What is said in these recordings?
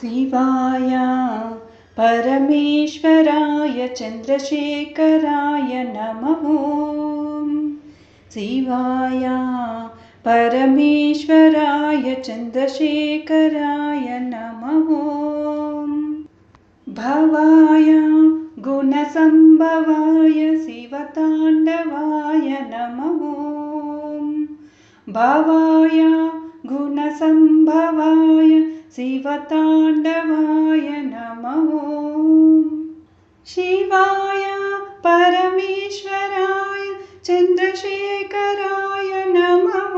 शिवाय। परमेश्वराय चन्द्रशेखराय नमः। शिवाय। परमेश्वराय चन्द्रशेखराय नमः। भवाय गुणसम्भवाय शिवताण्डवाय नमः। भवाय गुणसम्भवाय शिवताण्डवाय नमः। शिवाय परमेश्वराय चन्द्रशेखराय नमः।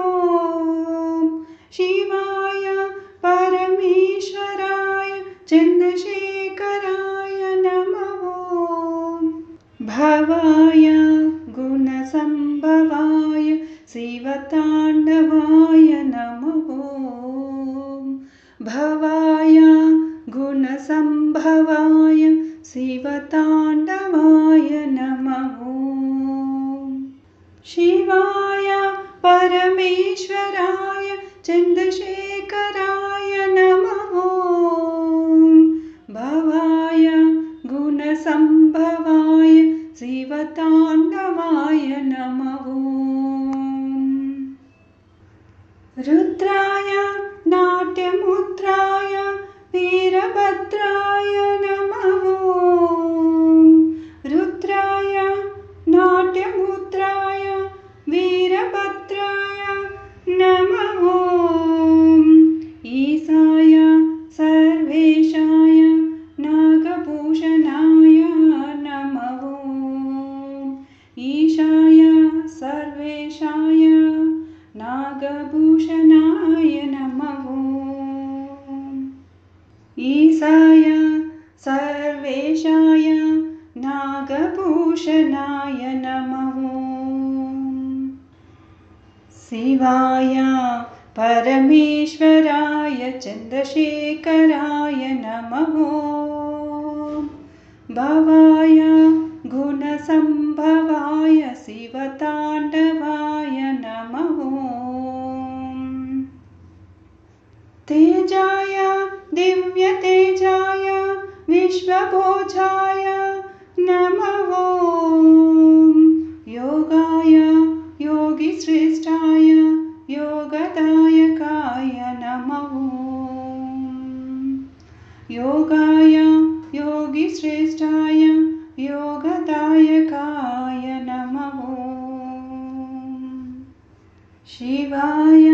शिवाय परमेश्वराय चन्द्रशेखराय नमः। भवाय गुणसम्भवाय शिवताण्डवाय नमः भवाय गुणसम्भवाय शिवताण्डवाय नमः। शिवाय परमेश्वराय चन्द्रशेखराय नमः। भवाय गुणसम्भवाय शिवताण्डवाय नमः। रुद्राय नाट्यमुद्राय सर्वेशाय नागभूषणाय नमः। शिवाय परमेश्वराय चन्द्रशेखराय नमः। भवाय गुणसम्भवाय शिवताण्डवाय नमः। तेजाय दिव्यतेजाय विश्वभोजाय नमः योगाय योगिश्रेष्ठाय योगदायकाय नमः योगाय योगिश्रेष्ठाय योगदायकाय नमः शिवाय